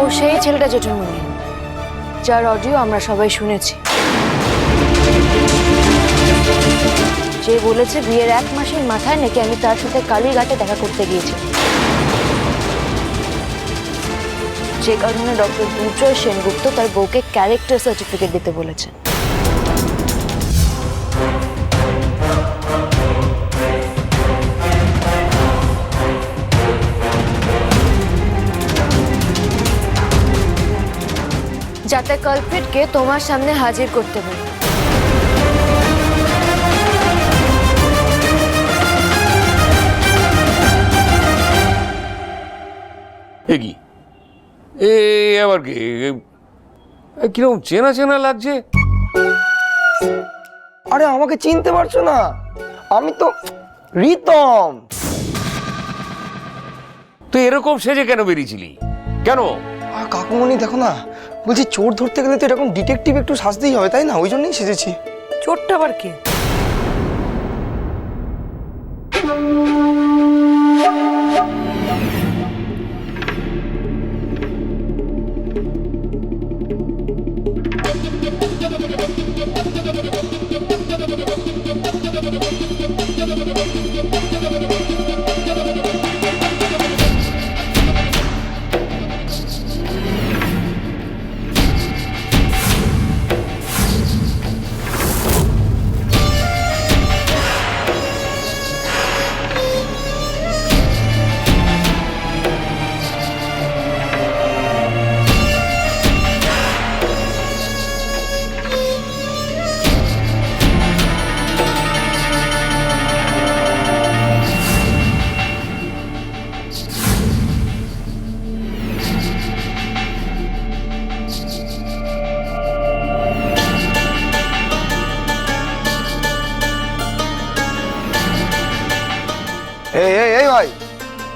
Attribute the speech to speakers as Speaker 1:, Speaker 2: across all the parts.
Speaker 1: ও সেই ছেলেটা জেঠুমনি যার অডিও আমরা সবাই শুনেছি। যে বলেছে বিয়ের এক মাসের মাথায় নাকি আমি তার সাথে কালীঘাটে দেখা করতে গিয়েছি। যে কারণে ডক্টর দুর্জয় সেনগুপ্ত তার বউকে ক্যারেক্টার সার্টিফিকেট দিতে বলেছেন যাতে কালপ্রিটকে তোমার সামনে হাজির করতে পারি।
Speaker 2: এ কি? এ আবার কি? কীরকম চেনা চেনা লাগছে?
Speaker 3: আরে আমাকে চিনতে পারছ না? আমি তো রিতম।
Speaker 2: তুই এরকম সেজে কেন বেরিয়েছিলি? কেন?
Speaker 3: আর কাকুমণি দেখো না বলছি, চোর ধরতে গেলে তো এরকম ডিটেকটিভ একটু সাজতেই হবে, তাই না? ওই জন্যই সেজেছি।
Speaker 4: চোরটা আবার কি?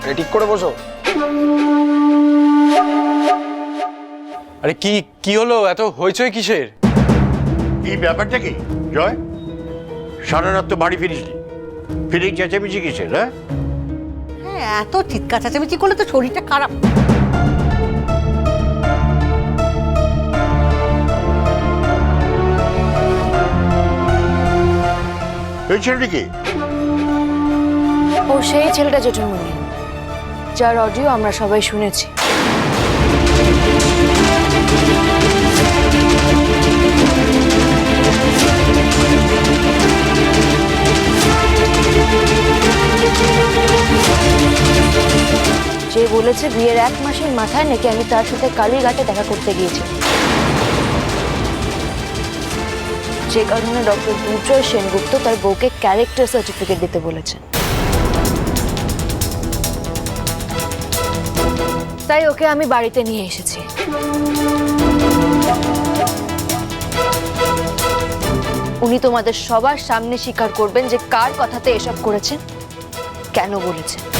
Speaker 3: এটা ঠিক করে বসো।
Speaker 5: আরে কি কি হলো? এত হইচই কিসের?
Speaker 6: এই ব্যাপারটা কি? জয় সারা রাত তো বাড়ি ফিরিসনি। ফিরে চেঁচামেচি কিসের হ্যাঁ?
Speaker 4: হ্যাঁ এত চিৎকার চেঁচামেচি করলে তো শরীরটা খারাপ।
Speaker 6: এই ছেলেটি কি?
Speaker 1: ও সেই ছেলেটা জেঠুমনি যার অডিও আমরা সবাই শুনেছি। যে বলেছে বিয়ের এক মাসের মাথায় নাকি আমি তার সাথে কালীঘাটে দেখা করতে গিয়েছি। যে কারণে ডক্টর দুর্জয় সেনগুপ্ত তার বউকে ক্যারেক্টার সার্টিফিকেট দিতে বলেছেন। তাই ওকে আমি বাড়িতে নিয়ে এসেছি। উনি তোমাদের সবার সামনে স্বীকার করবেন যে কার কথাতে এসব করেছেন? কেন বলেছেন?